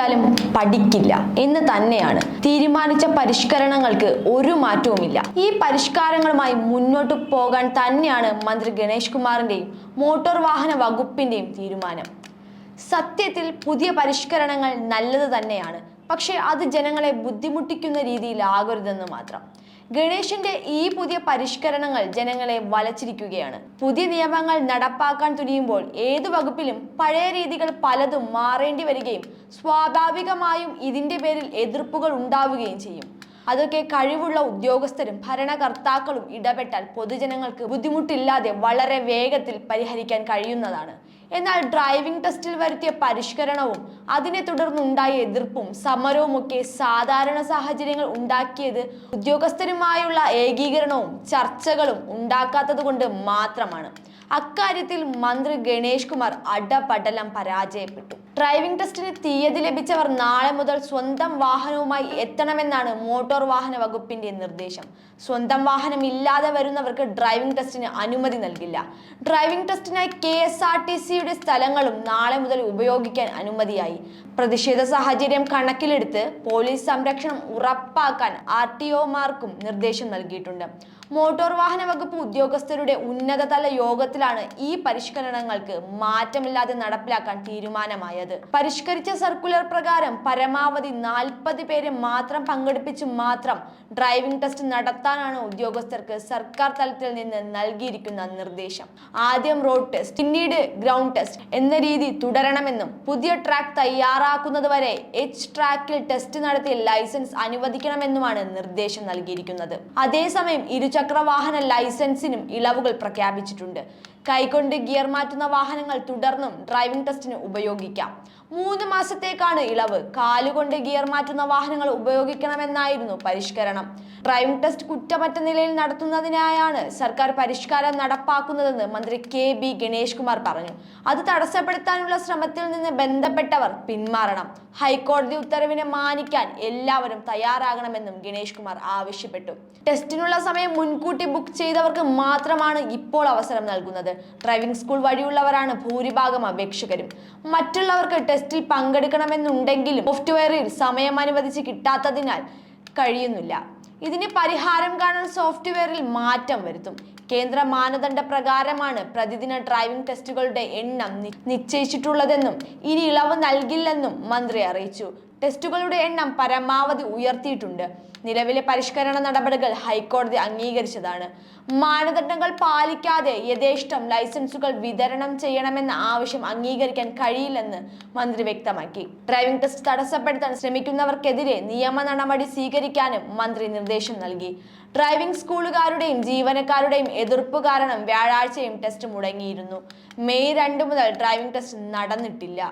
നോക്കിയാലും പഠിക്കില്ല. എന്ന് തന്നെയാണ്. തീരുമാനിച്ച പരിഷ്കരണങ്ങൾക്ക് ഒരു മാറ്റവുമില്ല. ഈ പരിഷ്കാരങ്ങളുമായി മുന്നോട്ട് പോകാൻ തന്നെയാണ് മന്ത്രി ഗണേഷ് കുമാറിന്റെയും മോട്ടോർ വാഹന വകുപ്പിന്റെയും തീരുമാനം. സത്യത്തിൽ പുതിയ പരിഷ്കരണങ്ങൾ നല്ലത് തന്നെയാണ്. പക്ഷേ അത് ജനങ്ങളെ ബുദ്ധിമുട്ടിക്കുന്ന രീതിയിലാകരുതെന്ന് മാത്രം. ഗണേഷിന്റെ ഈ പുതിയ പരിഷ്കരണങ്ങൾ ജനങ്ങളെ വലച്ചിരിക്കുകയാണ്. പുതിയ നിയമങ്ങൾ നടപ്പാക്കാൻ തുനിയുമ്പോൾ ഏതു വകുപ്പിലും പഴയ രീതികൾ പലതും മാറേണ്ടി വരികയും സ്വാഭാവികമായും ഇതിന്റെ പേരിൽ എതിർപ്പുകൾ ഉണ്ടാവുകയും ചെയ്യും. അതൊക്കെ കഴിവുള്ള ഉദ്യോഗസ്ഥരും ഭരണകർത്താക്കളും ഇടപെട്ടാൽ പൊതുജനങ്ങൾക്ക് ബുദ്ധിമുട്ടില്ലാതെ വളരെ വേഗത്തിൽ പരിഹരിക്കാൻ കഴിയുന്നതാണ്. എന്നാൽ ഡ്രൈവിംഗ് ടെസ്റ്റിൽ വരുത്തിയ പരിഷ്കരണവും അതിനെ തുടർന്നുണ്ടായ എതിർപ്പും സമരവുമൊക്കെ സാധാരണ സാഹചര്യങ്ങൾ ഉണ്ടാക്കിയത് ഉദ്യോഗസ്ഥരുമായുള്ള ഏകീകരണവും ചർച്ചകളും ഉണ്ടാക്കാത്തത് കൊണ്ട് മാത്രമാണ്. അക്കാര്യത്തിൽ മന്ത്രി ഗണേഷ് കുമാർ അടപടലം പരാജയപ്പെട്ടു. ഡ്രൈവിംഗ് ടെസ്റ്റിന് തീയതി ലഭിച്ചവർ നാളെ മുതൽ സ്വന്തം വാഹനവുമായി എത്തണമെന്നാണ് മോട്ടോർ വാഹന വകുപ്പിന്റെ നിർദ്ദേശം. സ്വന്തം വാഹനം ഇല്ലാതെ വരുന്നവർക്ക് ഡ്രൈവിംഗ് ടെസ്റ്റിന് അനുമതി നൽകില്ല. ഡ്രൈവിംഗ് ടെസ്റ്റിനായി കെ എസ് ആർ ടി സിയുടെ സ്ഥലങ്ങളും നാളെ മുതൽ ഉപയോഗിക്കാൻ അനുമതിയായി. പ്രതിഷേധ സാഹചര്യം കണക്കിലെടുത്ത് പോലീസ് സംരക്ഷണം ഉറപ്പാക്കാൻ ആർ ടി ഒമാർക്കും നിർദ്ദേശം നൽകിയിട്ടുണ്ട്. മോട്ടോർ വാഹന വകുപ്പ് ഉദ്യോഗസ്ഥരുടെ ഉന്നതതല യോഗത്തിലാണ് ഈ പരിഷ്കരണങ്ങൾക്ക് മാറ്റമില്ലാതെ നടപ്പിലാക്കാൻ തീരുമാനമായത്. പരിഷ്കരിച്ച സർക്കുലർ പ്രകാരം പരമാവധി നാൽപ്പത് പേരെ മാത്രം പങ്കെടുപ്പിച്ച് മാത്രം ഡ്രൈവിംഗ് ടെസ്റ്റ് നടത്താനാണ് ഉദ്യോഗസ്ഥർക്ക് സർക്കാർ തലത്തിൽ നിന്ന് നൽകിയിരിക്കുന്ന നിർദ്ദേശം. ആദ്യം റോഡ് ടെസ്റ്റ് പിന്നീട് ഗ്രൗണ്ട് ടെസ്റ്റ് എന്ന രീതി തുടരണമെന്നും പുതിയ ട്രാക്ക് തയ്യാറാക്കുന്നത് വരെ എച്ച് ട്രാക്കിൽ ടെസ്റ്റ് നടത്തി ലൈസൻസ് അനുവദിക്കണമെന്നുമാണ് നിർദ്ദേശം നൽകിയിരിക്കുന്നത്. അതേസമയം ഇരുചക്ര വാഹന ലൈസൻസിനും ഇളവുകൾ പ്രഖ്യാപിച്ചിട്ടുണ്ട്. കൈകൊണ്ട് ഗിയർ മാറ്റുന്ന വാഹനങ്ങൾ തുടർന്നും ഡ്രൈവിംഗ് ടെസ്റ്റിന് ഉപയോഗിക്കാം. മൂന്ന് മാസത്തേക്കാണ് ഇളവ്. കാലുകൊണ്ട് ഗിയർ മാറ്റുന്ന വാഹനങ്ങൾ ഉപയോഗിക്കണമെന്നായിരുന്നു പരിഷ്കരണം. ഡ്രൈവിംഗ് ടെസ്റ്റ് കുറ്റമറ്റ നിലയിൽ നടത്തുന്നതിനായാണ് സർക്കാർ പരിഷ്കാരം നടപ്പാക്കുന്നതെന്ന് മന്ത്രി കെ ബി ഗണേഷ് കുമാർ പറഞ്ഞു. അത് തടസ്സപ്പെടുത്താനുള്ള ശ്രമത്തിൽ നിന്ന് ബന്ധപ്പെട്ടവർ പിന്മാറണം. ഹൈക്കോടതി ഉത്തരവിനെ മാനിക്കാൻ എല്ലാവരും തയ്യാറാകണമെന്നും ഗണേഷ് കുമാർ ആവശ്യപ്പെട്ടു. ടെസ്റ്റിനുള്ള സമയം മുൻകൂട്ടി ബുക്ക് ചെയ്തവർക്ക് മാത്രമാണ് ഇപ്പോൾ അവസരം നൽകുന്നത്. ഡ്രൈവിംഗ് സ്കൂൾ വഴിയുള്ളവരാണ് ഭൂരിഭാഗം അപേക്ഷകരും. മറ്റുള്ളവർക്ക് ടെസ്റ്റിൽ പങ്കെടുക്കണമെന്നുണ്ടെങ്കിലും സോഫ്റ്റ്വെയറിൽ സമയം അനുവദിച്ച് കിട്ടാത്തതിനാൽ കഴിയുന്നില്ല. ഇതിന് പരിഹാരം കാണാൻ സോഫ്റ്റ്വെയറിൽ മാറ്റം വരുത്തും. കേന്ദ്ര മാനദണ്ഡ പ്രകാരമാണ് പ്രതിദിന ഡ്രൈവിംഗ് ടെസ്റ്റുകളുടെ എണ്ണം നിശ്ചയിച്ചിട്ടുള്ളതെന്നും ഇനി ഇളവ് നൽകില്ലെന്നും മന്ത്രി അറിയിച്ചു. ടെസ്റ്റുകളുടെ എണ്ണം പരമാവധി ഉയർത്തിയിട്ടുണ്ട്. നിലവിലെ പരിഷ്കരണ നടപടികൾ ഹൈക്കോടതി അംഗീകരിച്ചതാണ്. മാനദണ്ഡങ്ങൾ പാലിക്കാതെ യഥേഷ്ടം ലൈസൻസുകൾ വിതരണം ചെയ്യണമെന്ന ആവശ്യം അംഗീകരിക്കാൻ കഴിയില്ലെന്ന് മന്ത്രി വ്യക്തമാക്കി. ഡ്രൈവിംഗ് ടെസ്റ്റ് തടസ്സപ്പെടുത്താൻ ശ്രമിക്കുന്നവർക്കെതിരെ നിയമ നടപടി സ്വീകരിക്കാനും മന്ത്രി നിർദ്ദേശം നൽകി. ഡ്രൈവിംഗ് സ്കൂളുകാരുടെയും ജീവനക്കാരുടെയും എതിർപ്പ് കാരണം വ്യാഴാഴ്ചയും ടെസ്റ്റ് മുടങ്ങിയിരുന്നു. മെയ് രണ്ട് മുതൽ ഡ്രൈവിംഗ് ടെസ്റ്റ് നടന്നിട്ടില്ല.